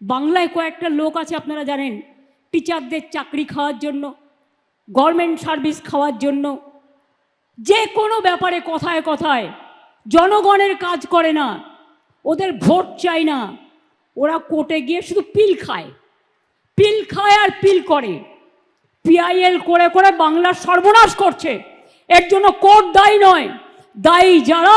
বাংলায় কয়েকটা লোক আছে আপনারা জানেন টিচারদের চাকরি খাওয়ার জন্য গভর্নমেন্ট সার্ভিস খাওয়ার জন্য। যে কোনো ব্যাপারে কথায় কথায়, জনগণের কাজ করে না, ওদের ভোট চাই না। ওরা কোর্টে গিয়ে শুধু পিল খায়। পিল খায় আর পিল করে। পিআইএল করে করে বাংলার সর্বনাশ করছে। এর জন্য কোর্ট দায়ী নয়, দায়ী যারা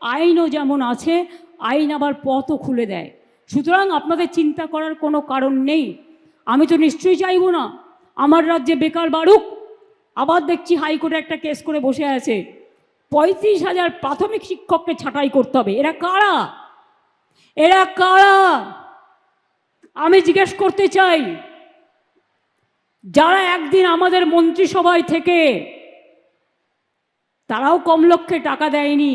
আইনও যেমন আছে, আইন আবার পথও খুলে দেয়। সুতরাং আপনাদের চিন্তা করার কোনো কারণ নেই। আমি তো নিশ্চয়ই চাইব না। আমার রাজ্যে বেকার বাড়ুক আবার দেখছি হাইকোর্টে একটা কেস করে বসে আছে। পঁয়ত্রিশ হাজার প্রাথমিক শিক্ষককে ছাঁটাই করতে হবে। এরা কারা? এরা কারা? আমি জিজ্ঞেস করতে চাই, যারা একদিন আমাদের মন্ত্রিসভায় থেকে, তারাও কম লক্ষ্যে টাকা দেয়নি।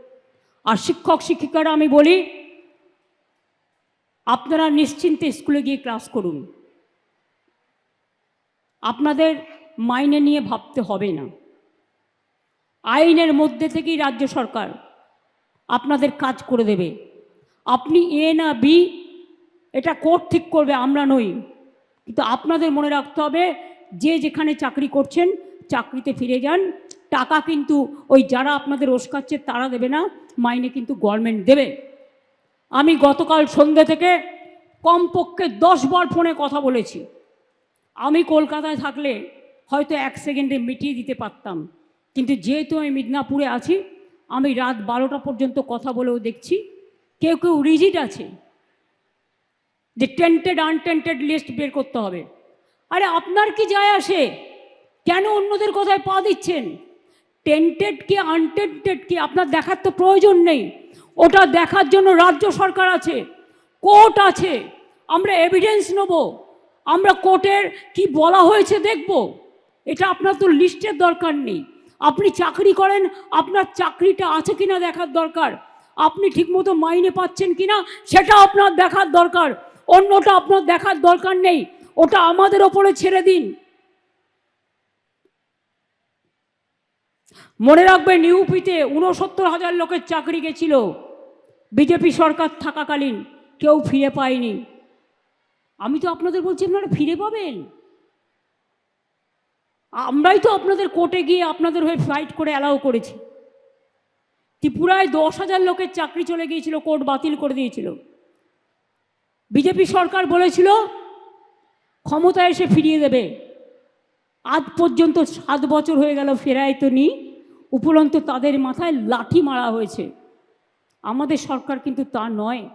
আর শিক্ষক শিক্ষিকারা আমি বলি, আপনারা নিশ্চিন্তে স্কুলে গিয়ে ক্লাস করুন। আপনাদের মাইনে নিয়ে ভাবতে হবে না। আইনের মধ্যে থেকেই রাজ্য সরকার আপনাদের কাজ করে দেবে। আপনি এ না বি, এটা কোর্ট ঠিক করবে, আমরা নই। কিন্তু আপনাদের মনে রাখতে হবে, যে যেখানে চাকরি করছেন, চাকরিতে ফিরে যান টাকা কিন্তু ওই যারা আপনাদের ওসকাচ্ছে তারা দেবে না, মাইনে কিন্তু গভর্নমেন্ট দেবে। আমি গতকাল সন্ধ্যে থেকে কমপক্ষে দশ বার ফোনে কথা বলেছি। আমি কলকাতায় থাকলে হয়তো এক সেকেন্ডে মিটিয়ে দিতে পারতাম। কিন্তু যেহেতু আমি মিদনাপুরে আছি, আমি রাত বারোটা পর্যন্ত কথা বলেও দেখছি। কেউ কেউ রিজিট আছে যে টেন্টেড আনটেন্টেড লিস্ট বের করতে হবে। আরে আপনার কি যায় আসে? কেন অন্যদের কথায় পা দিচ্ছেন? টেন্টেড কি আনটেন্টেড কি, আপনার দেখার তো প্রয়োজন নেই। ওটা দেখার জন্য রাজ্য সরকার আছে, কোর্ট আছে, আমরা এভিডেন্স নেব, আমরা কোর্টের কি বলা হয়েছে দেখব। এটা আপনার তো লিস্টের দরকার নেই। আপনি চাকরি করেন, আপনার চাকরিটা আছে কিনা দেখার দরকার। আপনি ঠিকমতো মাইনে পাচ্ছেন কিনা, সেটা আপনার দেখার দরকার। অন্যটা আপনার দেখার দরকার নেই। ওটা আমাদের ওপরে ছেড়ে দিন। মনে রাখবেন, ইউপিতে উনসত্তর হাজার লোকের চাকরি গেছিল। বিজেপি সরকার থাকাকালীন কেউ ফিরে পায়নি। আমি তো আপনাদের বলছি, আপনারা ফিরে পাবেন। আমরাই তো আপনাদের কোর্টে গিয়ে আপনাদের হয়ে ফাইট করে অ্যালাউ করেছি। ত্রিপুরায় দশ হাজার লোকের চাকরি চলে গিয়েছিল, কোর্ট বাতিল করে দিয়েছিল। বিজেপি সরকার বলেছিল, ক্ষমতায় এসে ফিরিয়ে দেবে। আজ পর্যন্ত সাত বছর হয়ে গেল, ফেরায় তো নি। উপরন্ত তাদের মাথায় লাঠি মারা হয়েছে। আমাদের সরকার কিন্তু তা নয়।